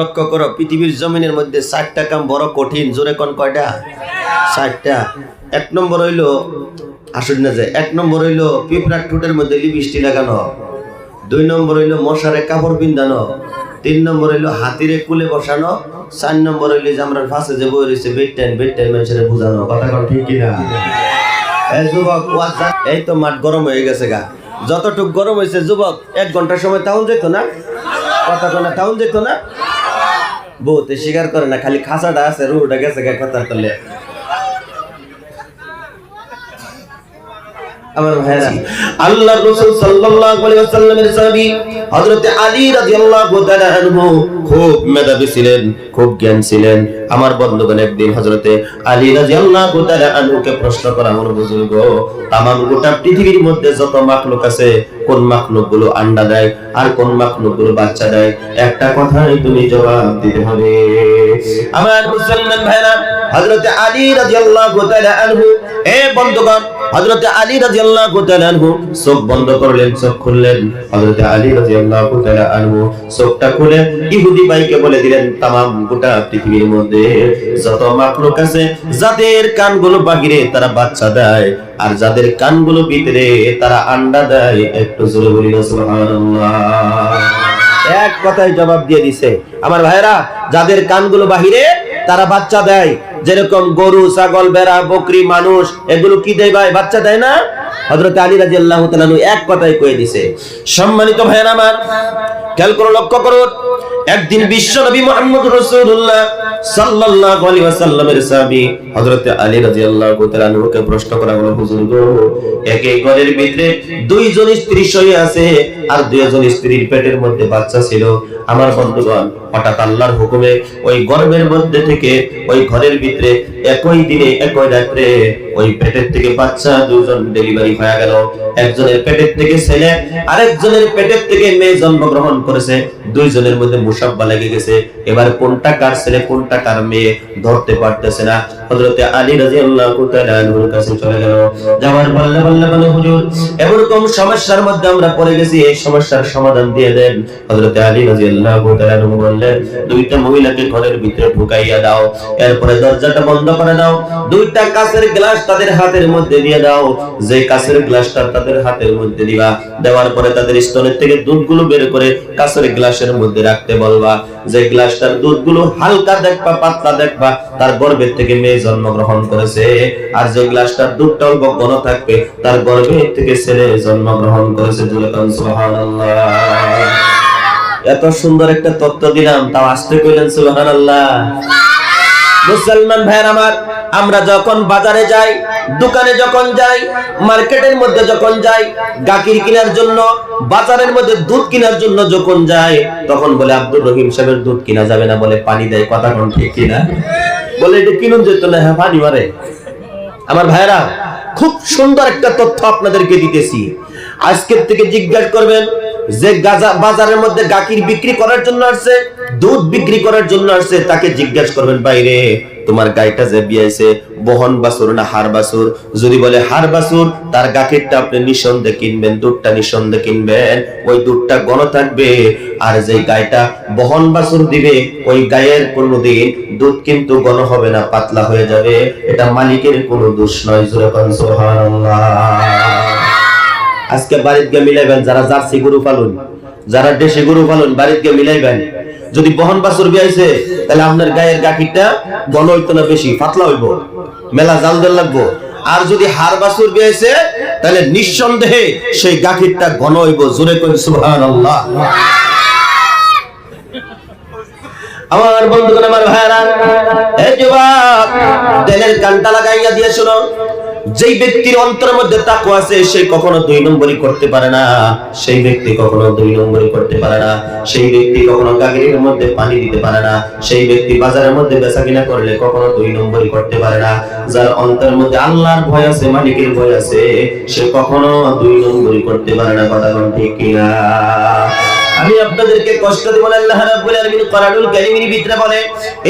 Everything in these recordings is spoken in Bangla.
লক্ষ্য করো, পৃথিবীর জমিনের মধ্যে ষাটটা কাম বড় কঠিন। জোরে কোন কয়টা? ষাটটা। এক নম্বর হইল, আসুন না যায় এক নম্বর হইল পিঁপড়ার ঠোঁটের মধ্যে লিপস্টিক লাগানো। দুই নম্বর হইল মশারে কাপড় পিন্দানো তিন নম্বর হইল হাতিরে কুলে বসানো। চার নম্বর হইল যে আমরা ফাঁসে যে বই রয়েছে, বেড টাইম বেড টাইম মানুষের বোঝানো। কথা কোন ঠিক কিনা যুবক এই তো মাঠ গরম হয়ে গেছে গা। যতটুক গরম হয়েছে, যুবক, এক ঘণ্টার সময় টাউন যেত না? কথা কোনা টাউন যেত না? বউতে স্বীকার করে না খালি খাসাটা আছে রুটা গেছে গা কথার তলে আমার ভাইরা আল্লাহ আমার বন্ধুগণ একদিন হযরতে আলী রাদিয়াল্লাহু তাআলা আনহুকে প্রশ্ন করা হলো, বুজুর্গ, তামাম গোটা পৃথিবীর মধ্যে যত মাখলুক আছে, কোন মাখলুকগুলো আন্ডা দেয় আর কোন মাখলুকগুলো বাচ্চা দেয়? একটা কথাই তুমি জবাব দিতে হবে। আমার মুসলমান ভাইরা হযরত আলী রাদিয়াল্লাহু তাআলা আনহু, এ বন্ধুগণ হযরত আলী রাদিয়াল্লাহু তাআলা আনহু চোখ বন্ধ করলেন, চোখ খুললেন। হযরত আলী রাদিয়াল্লাহু তাআলা আনহু চোখটা খুলে ইহুদি ভাইকে বলে দিলেন, তামাম গোটা পৃথিবীর মধ্যে যত মাখলুক আছে, যাদের কানগুলো বাহিরে তারা বাচ্চা দেয়, আর যাদের কানগুলো ভিতরে তারা আন্ডা দেয়। একটু জোরে বলি সুবহানাল্লাহ। এক কথায় জবাব দিয়ে দিছে, আমার ভাইরা যাদের কানগুলো বাহিরে তারা বাচ্চা দেয় যেরকম গরু, ছাগল বেড়া বকরি, মানুষ, এগুলো কি দেয় ভাই? বাচ্চা দেয় না? হযরত আলী রাদিয়াল্লাহু তাআলা এক কথায় কয়ে দিছে। সম্মানিত ভাইরা আমার, খেয়াল করে লক্ষ্য একদিন বিশ্ব নবী মুহাম্মদ একই ঘরের ভিতরে দুইজন স্ত্রী শুয়ে আছে আর দুইজন স্ত্রীর পেটের মধ্যে বাচ্চা ছিল। আমার বন্ধুগণ, হঠাৎ আল্লাহর হুকুমে ওই গর্ভের মধ্যে থেকে ওই ঘরের ভিতরে একই দিনে, একই রাত্রে ওই পেটের থেকে বাচ্চা দুজন ডেলিভারি হয়ে গেল। একজনের পেটের থেকে ছেলে, আরেকজনের পেটের থেকে মেয়ে জন্মগ্রহণ করেছে। দুইজনের মধ্যে মুসাব্বা লেগে গেছে। এবার কোনটা কার ছেলে, কোনটা কার মেয়ে ধরতে পারতেছে না। হযরতে আলী রাদিয়াল্লাহু তাআলা আনহুর কাছে চলে গেল। যাওয়ার বললে বললে বলে, হুজুর এরকম সমস্যার মধ্যে আমরা পড়ে গেছি, এই সমস্যার সমাধান দিয়ে দেন। হযরতে আলী রাদিয়াল্লাহু তাআলা আনহু বললেন, দুইটা মহিলাকে ঘরের ভিতরে ঢুকাইয়া দাও, এরপরে দরজাটা বন্ধ করে দাও, দুইটা কাঁচের গ্লাস তাদের হাতের মধ্যে দিয়ে দাও। যে কাঁচের গ্লাসটা তাদের হাতের মধ্যে দিবা, দেওয়ার পরে তাদের স্তনের থেকে দুধগুলো বের করে কাঁচের গ্লাসের মধ্যে রাখতে বলবা। যে গ্লাসটার দুধগুলো হালকা দেখবা, পাতলা দেখবা, তার গর্ভের থেকে মেয়ে জন্মগ্রহণ করেছে। আর যে গ্লাসটার দুধটা অল্প ঘন থাকবে, তার গর্ভের থেকে ছেলে জন্মগ্রহণ করেছে এত সুন্দর একটা তত্ত্ব দিলাম, তাও আসতে কইলেন, সুবহানাল্লাহ। মুসলমান ভাইয়ের আমার, আমরা যখন বাজারে যাই, দোকানে যখন যাই, মার্কেটের মধ্যে যখন যাই গাকির কেনার জন্য, বাজারের মধ্যে দুধ কেনার জন্য যখন যাই, তখন বলে আব্দুর রহিম সাহেবের দুধ কিনা যাবে না বলে পানি দেয়, কথা কোন ঠিক কিনা? বলে এটা কিনুন যেত না হ্যাঁ পানি মারে। আমার ভাইরা খুব সুন্দর একটা তথ্য আপনাদেরকে দিতেছি। আজকের থেকে জিজ্ঞাসা করবেন যে গাজা বাজারের মধ্যে গাকির বিক্রি করার জন্য আসছে, দুধ বিক্রি করার জন্য আসছে, তাকে জিজ্ঞাসা করবেন বাইরে তোমার গাইটা যে বিয়াইছে, বহন বাসুর না হার বাসুর যদি বলে হার বাসুর তার গাখিরটা আপনি নিঃসন্দেহে কিনবেন, দুধটা নিঃসন্দেহে কিনবেন, ওই দুধটা ঘন থাকবে, আর যে গাইটা বহন বাসুর দিবে, ওই গায়ের কোনোদিন দুধ কিন্তু ঘন হবে না, পাতলা হয়ে যাবে। এটা মালিকের কোনো দোষ নয়, জোরে সুবহানাল্লাহ। আজকে বাড়িতে গিয়ে মিলাইবেন, যারা জার্সি গরু পালন, যারা দেশি গরু পালন, বাড়িতে গিয়ে মিলাইবেন। যদি বহন বাছুর বিয়াইছে তাহলে আপনার গায়ের গাখিরটা ঘন হইতো না বেশি, পাতলা হইব, মেলা জাল দেল লাগবো। আর যদি হার বাছুর বিয়াইছে তাহলে নিঃসন্দেহে সেই গাখিরটা ঘন হইব, জোরে কই সুবহানাল্লাহ। আমার বন্ধুগণ, আমার ভাইরা এই যুবক, দিলের কানটা লাগাইয়া দিয়ে শোনো। যেই ব্যক্তির অন্তরের মধ্যে তাকওয়া আছে, সে কখনো দুই নম্বরই করতে পারে না। সেই ব্যক্তি কখনো দুই নম্বরই করতে পারে না। সেই ব্যক্তি কখনো গাগির মধ্যে পানি দিতে পারে না। সেই ব্যক্তি বাজারের মধ্যে বেচা কিনা করলে কখনো দুই নম্বরই করতে পারে না। যার অন্তরের মধ্যে আল্লাহর ভয় আছে, মালিকের ভয় আছে, সে কখনো দুই নম্বরই করতে পারে না। কথা ঠিক কিনা? আমি আপনাদেরকে কষ্ট দেব না। আল্লাহ রাব্বুল আলামিন কোরআনুল কারীমের ভিতরে বলে,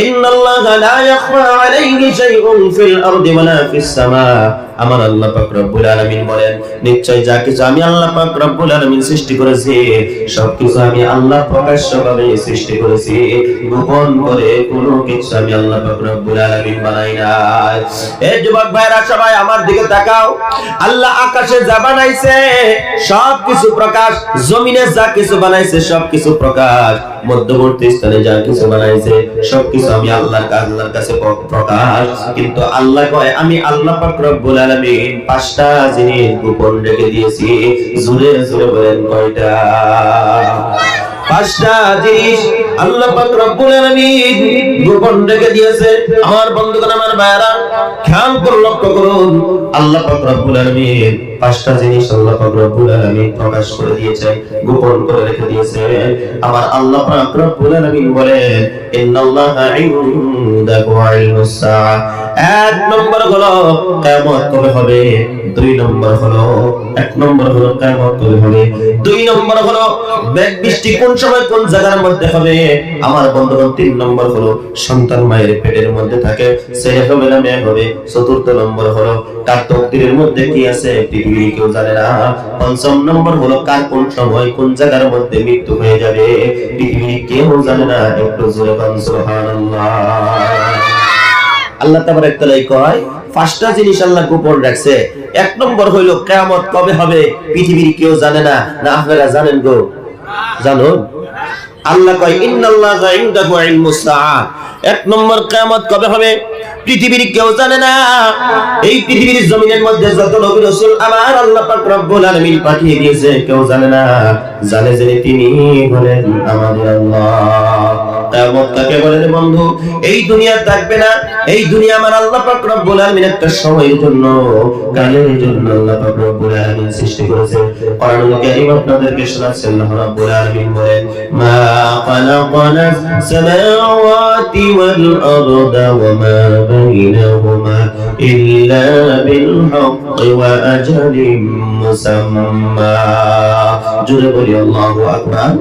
ইন্নাল্লাহা লা ইয়াখফা আলাইহি শাইউন ফিল আরদি ওয়ালা ফিস সামা। আমার আল্লাহ পাক রব্বুল আলামিন বলেন, নিশ্চয় যা কিছু আমি আল্লাহ পাক রব্বুল আলামিন সৃষ্টি করেছি, সবকিছু আমি আল্লাহ প্রকাশ্যভাবে সৃষ্টি করেছি। গোপন করে কোনো কিছু আমি আল্লাহ পাক রব্বুল আলামিন বানাই নাই। এই যুবক ভাইরা, সবাই আমার দিকে তাকাও। আল্লাহ আকাশে যা বানাইছে, সবকিছু প্রকাশ। জমিনে যা কিছু বানাইছে, সবকিছু প্রকাশ। মধ্যবর্তী স্থানে যা কিছু বানাইছে, সবকিছু আমি আল্লাহর কাছে কাছে প্রকাশ। কিন্তু আল্লাহ কয়, আমি আল্লাহ পাক রব্বুল পাঁচটা জিনিস গোপন রেখে দিয়েছি। জুড়ে জুড়ে বলেন কয়টা? পাঁচটা জিনিস আল্লাহ রব্বুল আমার আমার খেয়াল করে লক্ষ্য করুন, আল্লাহ পাঁচটা জিনিস আল্লাহ প্রকাশ করে দিয়েছে গোপন করে রেখে দিয়েছে আমার আল্লাহ পাক রব্বুল আলামিন বলেন এক নম্বর হলো কিয়ামত কবে হবে? দুই নম্বর হলো, এক নম্বর হলো কিয়ামত কবে হবে? দুই নম্বর হলো, মেঘ বৃষ্টি কোন সময় কোন জায়গার মধ্যে হবে? আমার বন্ধুগণ, তিন নম্বর হলো, সন্তান মায়ের পেটের মধ্যে থাকে। ছেলে হবে না মেয়ে হবে। চতুর্থ নম্বর হলো, তার তকদিরের মধ্যে কি আছে? পৃথিবীর কেউ জানে না। পঞ্চম নম্বর হলো, কার কোন সময় কোন জায়গার মধ্যে মৃত্যু হয়ে যাবে? পৃথিবীর কেউ জানে না। একটু জোরে সুবহানাল্লাহ। আল্লাহ তাবার একতলাই কয়, পাঁচটা জিনিস আল্লাহ গোপন রাখছে। এক নম্বর হইল কেয়ামত কবে হবে? পৃথিবীর কেউ জানে না। না, আপনারা জানেন গো। জানো আল্লাহ কয়, ইন্নাল্লাহা ইনদাহু ইলমুস সাআ। এক নম্বর কিয়ামত কবে হবে? পৃথিবীর কেউ জানে না। এই পৃথিবীর জমিনের মধ্যে যত নবী রাসূল আমার আল্লাহ পাক রব্বুল আলামিন পাঠিয়ে দিয়েছে, কেউ জানে না। জানে যে তিনি বলেন আমাদের আল্লাহ। কিয়ামত কাকে বলে বন্ধু, এই দুনিয়া থাকবে না। এই দুনিয়া আমার আল্লাহ পাক রব্বুল আলামিন একটা সময়ের জন্য, কালের জন্য আল্লাহ পাক রব্বুল আলামিন সৃষ্টি করেছে। কোরআনুল কারীম আপনাদেরকে শোনাচ্ছেন, আল্লাহ রাব্বুল আলামিন বলেন, মা খালাকনা সামাওয়াতি ওয়াল আরদা ওয়া মা বাইনাহুমা ইল্লা বিল হাক্কি ওয়া আজালিম মুসাম্মা। জুড়ে বলি, আল্লাহু আকবার।